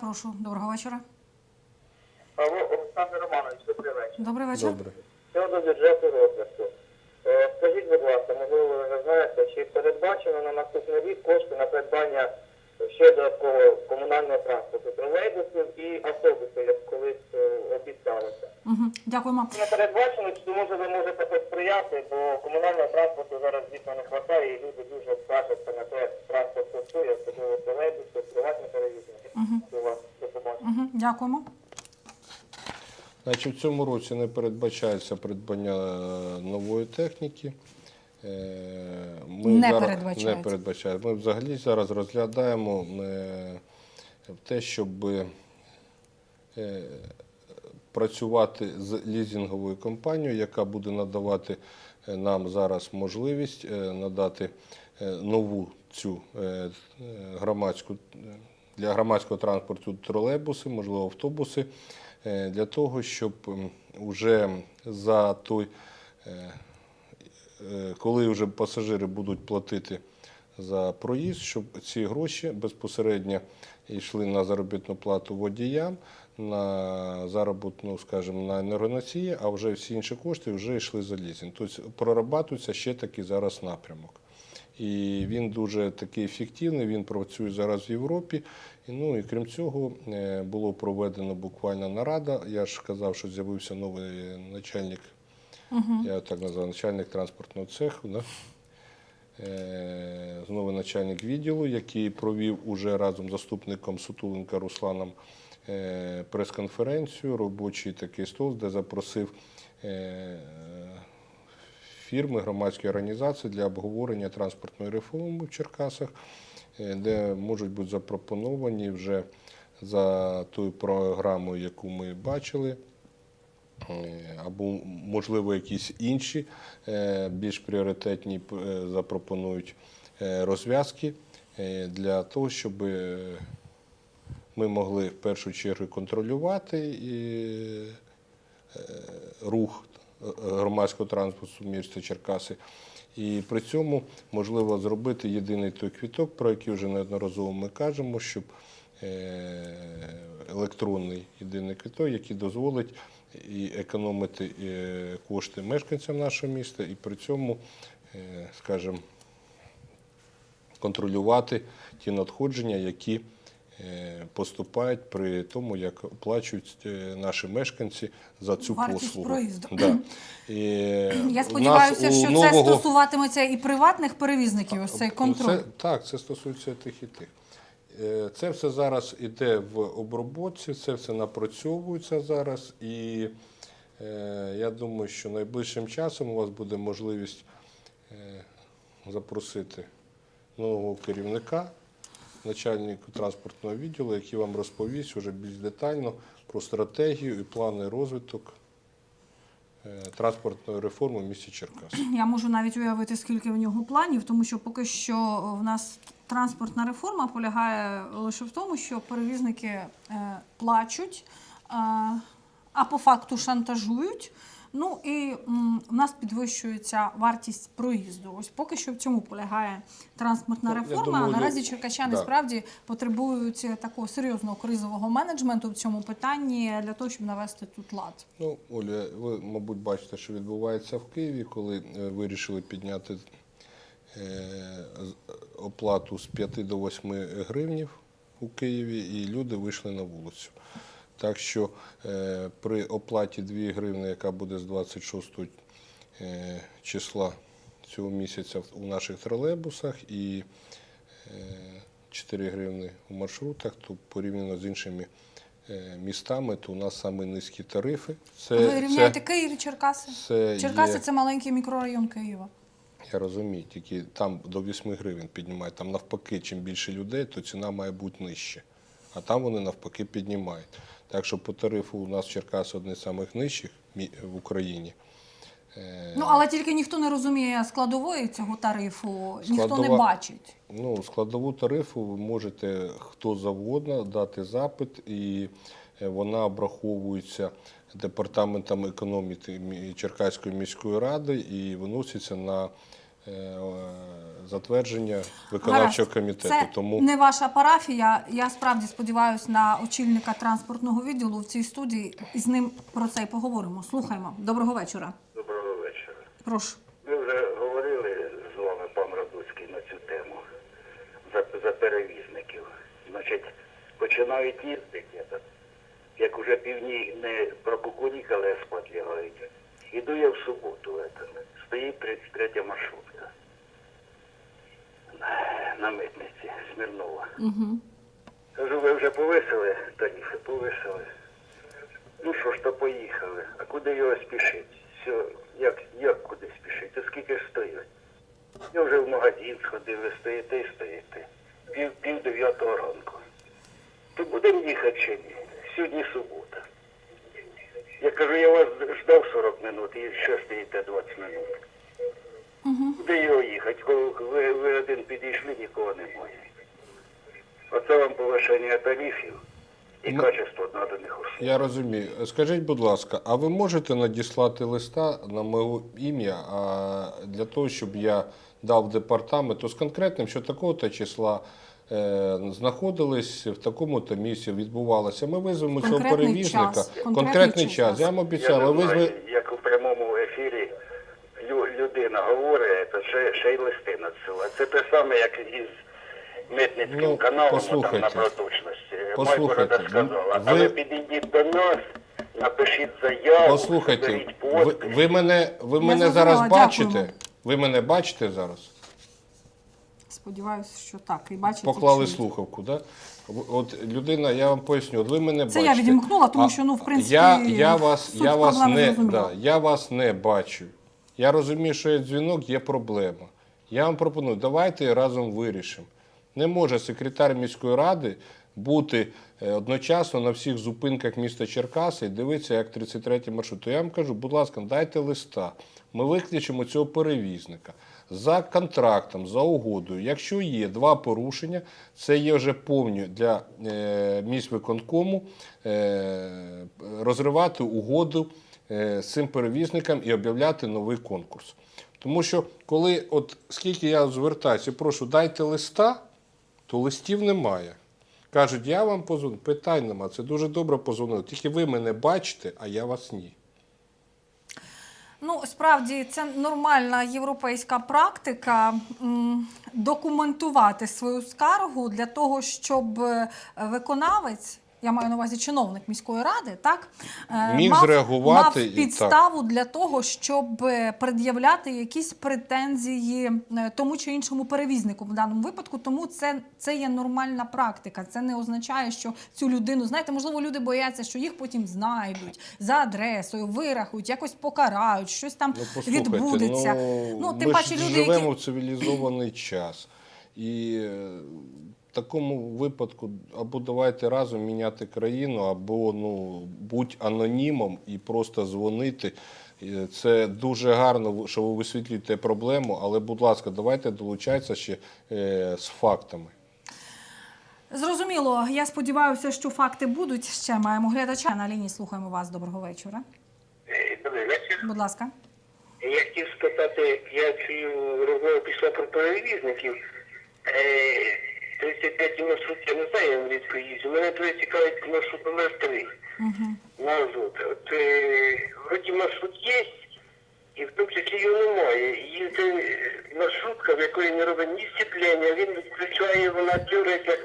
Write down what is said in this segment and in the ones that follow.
Прошу, доброго вечора. Павло Олександр Романович, добрий вечір. Добрий вечір. Добре. Щодо бюджету розвитку. Е, Скажіть, будь ласка, можливо, ви вже знаєте, чи передбачено на наступний рік кошти на придбання ще додаткового комунального транспорту, тролейбусів і автобусів, як колись е, обіцялося? Угу. Дякуємо. Не передбачено, чи може ви можете посприяти, бо комунального транспорту зараз дійсно не вистачає, і люди дуже Дякуємо. Значить, в цьому році не передбачається придбання е, нової техніки. Е, Ми Не зараз- передбачається. Не передбачається. Ми взагалі зараз розглядаємо е, те, щоб працювати з лізинговою компанією, яка буде надавати нам зараз можливість надати нову цю громадську для громадського транспорту тролейбуси, можливо, автобуси, е, для того, щоб вже за той, е, е, коли вже пасажири будуть платити за проїзд, щоб ці гроші безпосередньо йшли на заробітну плату водіям, на заробітну, скажімо, на енергоносії, а вже всі інші кошти вже йшли за лізинг. Тобто прорабатується ще такий зараз напрямок. І він дуже такий ефективний, він працює зараз в Європі. І, ну, і крім цього, е, було проведено буквально нарада. Я ж казав, що з'явився новий начальник, я так назвав, начальник транспортного цеху. Да? Е, Знову начальник відділу, який провів уже разом з заступником Сутуленка Русланом е, прес-конференцію, робочий такий стол, де запросив фірми, громадські організації для обговорення транспортної реформи в Черкасах, е, де можуть бути запропоновані вже за тою програмою, яку ми бачили. Е, або, можливо, якісь інші е, більш пріоритетні запропонують розв'язки для того, щоб ми могли в першу чергу контролювати рух громадського транспорту міста Черкаси. І при цьому можливо зробити єдиний той квіток, про який вже неодноразово ми кажемо, щоб е, електронний єдиний квіток, який дозволить і економити е, кошти мешканцям нашого міста, і при цьому, е, скажімо, контролювати ті надходження, які е, поступають при тому, як оплачують е, наші мешканці за цю Вартість послугу. проїзду. Да. І Я сподіваюся, що це стосуватиметься і приватних перевізників. Ось цей контроль. це, так, це стосується тих і тих. Е, Це все зараз іде в обробці, це все напрацьовується зараз. І е, я думаю, що найближчим часом у вас буде можливість е, запросити нового керівника, начальника транспортного відділу, який вам розповість уже більш детально про стратегію і плани розвиток е, транспортної реформи в місті Черкас. Я можу навіть уявити, скільки в нього планів, тому що поки що в нас транспортна реформа полягає лише в тому, що перевізники е, плачуть, е, а по факту шантажують. Ну і м, в нас підвищується вартість проїзду. Ось поки що в цьому полягає транспортна Ну, реформа. думаю, а наразі лю- черкащани да. справді потребують такого серйозного кризового менеджменту в цьому питанні для того, щоб навести тут лад. Ну, Оля, ви, мабуть, бачите, що відбувається в Києві, коли е, вирішили підняти е, оплату з 5 до 8 гривнів у Києві, і люди вийшли на вулицю. Так що е, при оплаті 2 гривни, яка буде з 26 е, числа цього місяця в- у наших тролейбусах, і е, 4 гривни у маршрутах, то порівняно з іншими е, містами, то у нас саме низькі тарифи. Це, Ви рівняєте Київ і Черкаси? це Черкаси є- це маленький мікрорайон Києва. Я розумію, тільки там до 8 гривень піднімають. Там навпаки, чим більше людей, то ціна має бути нижча. А там вони навпаки піднімають. Так що по тарифу у нас Черкас одне з самих нижчих в Україні. Е, Ну але тільки ніхто не розуміє складової цього тарифу, ніхто не бачить. Ну, складову тарифу ви можете хто завгодно дати запит, і е, вона обраховується департаментом економіки Черкаської міської ради і виноситься на затвердження виконавчого комітету. Це Тому не ваша парафія. Я справді сподіваюся на очільника транспортного відділу в цій студії. І з ним про це й поговоримо. Слухаємо. Доброго вечора. Доброго вечора. Прошу. Ми вже говорили з вами, пан Радуцький, на цю тему за, за перевізників. Значить, починають їздити, як уже півні не прокукурікали, а спать лягають. Іду я в суботу, это, стоїть 33 маршрутка на- на митниці Смірнова. Угу. Кажу, ви вже повисили тарифи, повисили. Ну що ж, то поїхали. А куди його спішить? Все, як, як куди спішить? То скільки ж стоїть? Я вже в магазин сходив, ви стоїте і стоїте. Пів, пів дев'ятого ранку. То будемо їхати чи ні? Сьогодні субота. Я кажу, я вас ждав 40 минут і ще стоїте 20 минут. Угу. Куди його їхати? Коли ви, ви один підійшли, нікого немає. Оце вам повишення тарифів і Ну, качество наданих услуг. я розумію. Скажіть, будь ласка, а ви можете надіслати листа на моє ім'я а, для того, щоб я дав департаменту з конкретним, що такого-то числа знаходились в такому-то місці, відбувалося. Ми визвемо цього перевізника. час. Конкретний, Конкретний час. час. Я вам Я обіцяв, не ви знаю, визви. як у прямому ефірі лю- людина говорить, то ще, ще й листи надсилає. Це те саме, як із митницьким Ну, каналом там, на проточності. Послухайте, сказала, ви- а ви підійдіть до нас, напишіть заяву, Послухайте, ви, ви мене, ви мене зараз бачите? Ви мене бачите зараз? Сподіваюся, що так. І бачите. Поклали чуєте. слухавку, да? От людина, я вам поясню, от ви мене Це я відімкнула, тому що, ну, в принципі, я, я вас, суть я вас проблеми не, зрозуміла. да, я вас не бачу. Я розумію, що є дзвінок, є проблема. Я вам пропоную, давайте разом вирішимо. Не може секретар міської ради бути е, одночасно на всіх зупинках міста Черкаси і дивитися, як 33-й маршрут. То я вам кажу, будь ласка, дайте листа. Ми виключимо цього перевізника за контрактом, за угодою. Якщо є два порушення, це є вже повні для е, міськвиконкому е, розривати угоду е, з цим перевізником і об'являти новий конкурс. Тому що коли, от скільки я звертаюся, прошу, дайте листа, то листів немає. Кажуть, я вам позвоню. Питань нема. Це дуже добре позвонили. Тільки ви мене бачите, а я вас ні. Ну, справді, це нормальна європейська практика документувати свою скаргу для того, щоб е, виконавець. Я маю на увазі чиновник міської ради, так е, Міг мав, зреагувати і так. підставу для того, щоб е, пред'являти якісь претензії е, тому чи іншому перевізнику в даному випадку. Тому це, це є нормальна практика. Це не означає, що цю людину знаєте, можливо, люди бояться, що їх потім знайдуть за адресою, вирахують, якось покарають, щось там Ну, відбудеться. Ну, тим ми паче люди, живемо які в цивілізований час. І такому випадку або давайте разом міняти країну, або ну, будь анонімом і просто дзвонити. Е, Це дуже гарно, що ви висвітлюєте проблему, але, будь ласка, давайте долучайтеся ще е, з фактами. зрозуміло. Я сподіваюся, що факти будуть. Ще маємо глядача на лінії. Слухаємо вас. Доброго вечора. Е, Добрий вечір. Будь ласка. Я хотів спитати, я чую розмову пішла про перевізників. 35 маршрут, я не знаю, я англійською їжджу. Мене дуже цікавить маршрут номер 3 Угу. на Азот. От е, вроді маршрут є, і в тому числі його немає. Їздить маршрутка, в якої не робить ні сцеплення, він відключає, вона дюрається,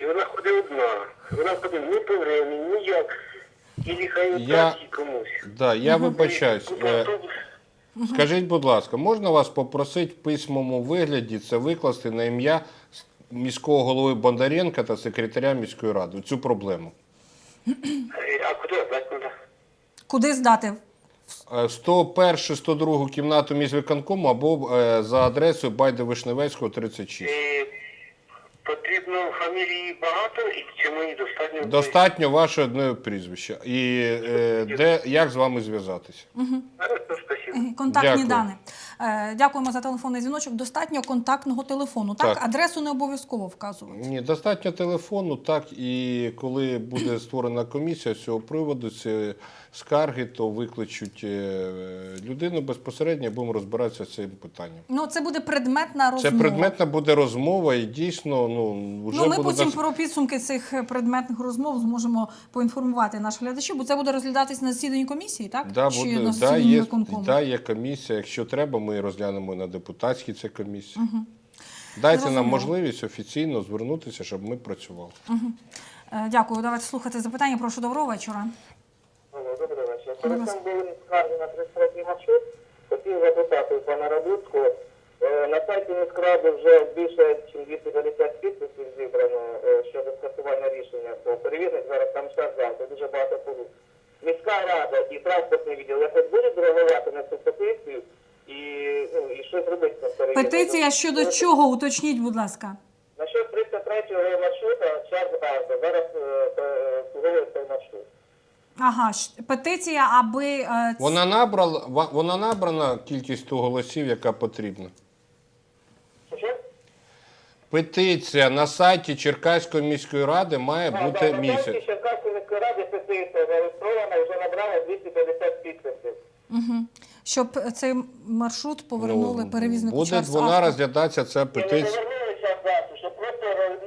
і вона ходить одна. Вона ходить ні по времени, ніяк. І хай Я- комусь. Да, я вибачаюсь. Е. Скажіть, будь ласка, можна вас попросити в письмовому вигляді це викласти на ім'я міського голови Бондаренка та секретаря міської ради цю проблему? Е, А куди? Так, куди? Куди здати? Е, 101 102 кімнату міськвиконкому або е, за адресою Байде Вишневецького 36. Е, Потрібно фамілії багато і чи мені достатньо? Достатньо ваше одне прізвище. І е, де, як з вами зв'язатися? Спасибо. Контактні Дякую. дані. Е, дякуємо за телефонний дзвіночок. Достатньо контактного телефону. Так, Так. адресу не обов'язково вказувати. Ні, достатньо телефону, так і коли буде створена комісія з цього приводу, ці скарги, то викличуть е, людину безпосередньо, будемо розбиратися з цим питанням. Ну, це буде предметна розмова. Це предметна буде розмова, і дійсно, ну вже Ну, ми буде потім дос- про підсумки цих е, предметних розмов зможемо поінформувати наших глядачів, бо це буде розглядатись на засіданні комісії, так? Да, Чи буде, на да, засіданні є, виконкому? да, є комісія. Якщо треба, ми розглянемо на депутатській це комісії. Дайте Зрозуміло. нам можливість офіційно звернутися, щоб ми працювали. Е, Дякую. Давайте слухати запитання. Прошу доброго вечора. Алло, Добрий вечір. Перед були скарги на 33 маршрут. Хотів запитати пана Радуцького. Е, На сайті міськради вже більше ніж 250 підписів зібрано е, щодо скасування рішення по перевізник. Зараз там час завтра, дуже багато порушень. Міська рада і транспортний відділ якось будуть реагувати на цю петицію і, ну, і щось робити з цим? Петиція щодо чого? Уточніть, будь ласка. Насчет 33 маршрута, час авто. Зараз е, е, цей маршрут. Ага, петиція, аби е, ц- Вона набрала, вона набрана кількість ту голосів, яка потрібна. Що, що? Петиція на сайті Черкаської міської ради має А, бути да, місяць. Черкаської ради петиція зареєстрована і вже набрала 250 підписів. Мгм. щоб цей маршрут повернули перевізнику Ну, буде час вона авто. розглядатися ця І не петиція. повернули час часу, щоб просто е,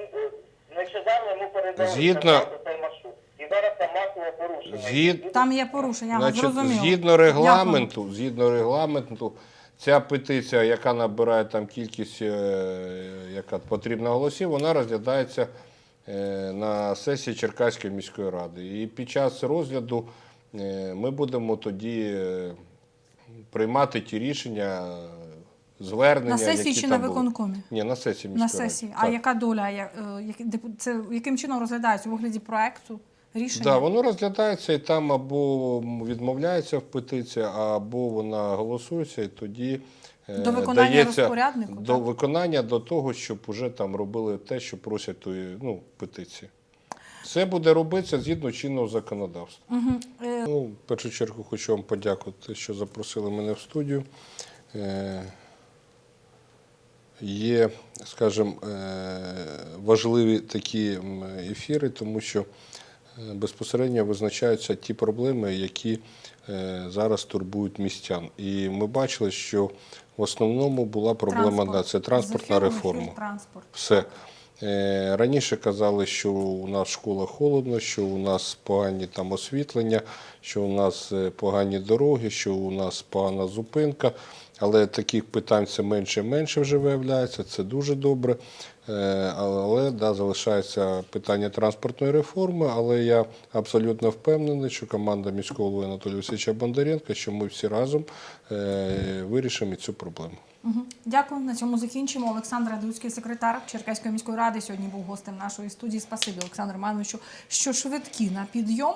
нещодавно йому передали Згідно- цей маршрут. І зараз там масове порушення. Згід- Там є порушення, Значить, зрозуміло. згідно регламенту, згідно регламенту, ця петиція, яка набирає там кількість, е, яка потрібна голосів, вона розглядається на сесії Черкаської міської ради. І під час розгляду е, ми будемо тоді е, приймати ті рішення, е, звернення. На сесії які чи там на були. виконкомі? Ні, на сесії На міської сесії. ради. А Так. яка доля? Я- е, Це яким чином розглядається у вигляді проекту? Рішення? Да, воно розглядається і там або відмовляється в петиції, або вона голосується, і тоді е, До виконання дається розпоряднику, до так? виконання до того, щоб уже там робили те, що просять тої ну, петиції. Це буде робитися згідно чинного законодавства. Е, Ну, в першу чергу хочу вам подякувати, що запросили мене в студію. Е, Є, скажімо, е, важливі такі ефіри, тому що е, безпосередньо визначаються ті проблеми, які е, зараз турбують містян. І ми бачили, що в основному була проблема транспорт. да, це транспортна реформа. Транспорт. Все. Е, Раніше казали, що у нас школа холодно, що у нас погані там освітлення, що у нас е, погані дороги, що у нас погана зупинка. Але таких питань все менше і менше вже виявляється, це дуже добре. Е, Але да, залишається питання транспортної реформи. Але я абсолютно впевнений, що команда міського голови Анатолія Васильовича Бондаренка, що ми всі разом е, вирішимо цю проблему. Дякую. На цьому закінчимо. Олександр Радуцький, секретар Черкаської міської ради, сьогодні був гостем нашої студії. Спасибі, Олександр Романовичу, що швидкі на підйом.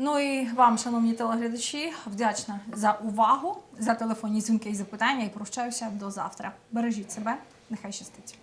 Ну і вам, шановні телеглядачі, вдячна за увагу, за телефонні дзвінки і запитання. І прощаюся до завтра. Бережіть себе, нехай щастить.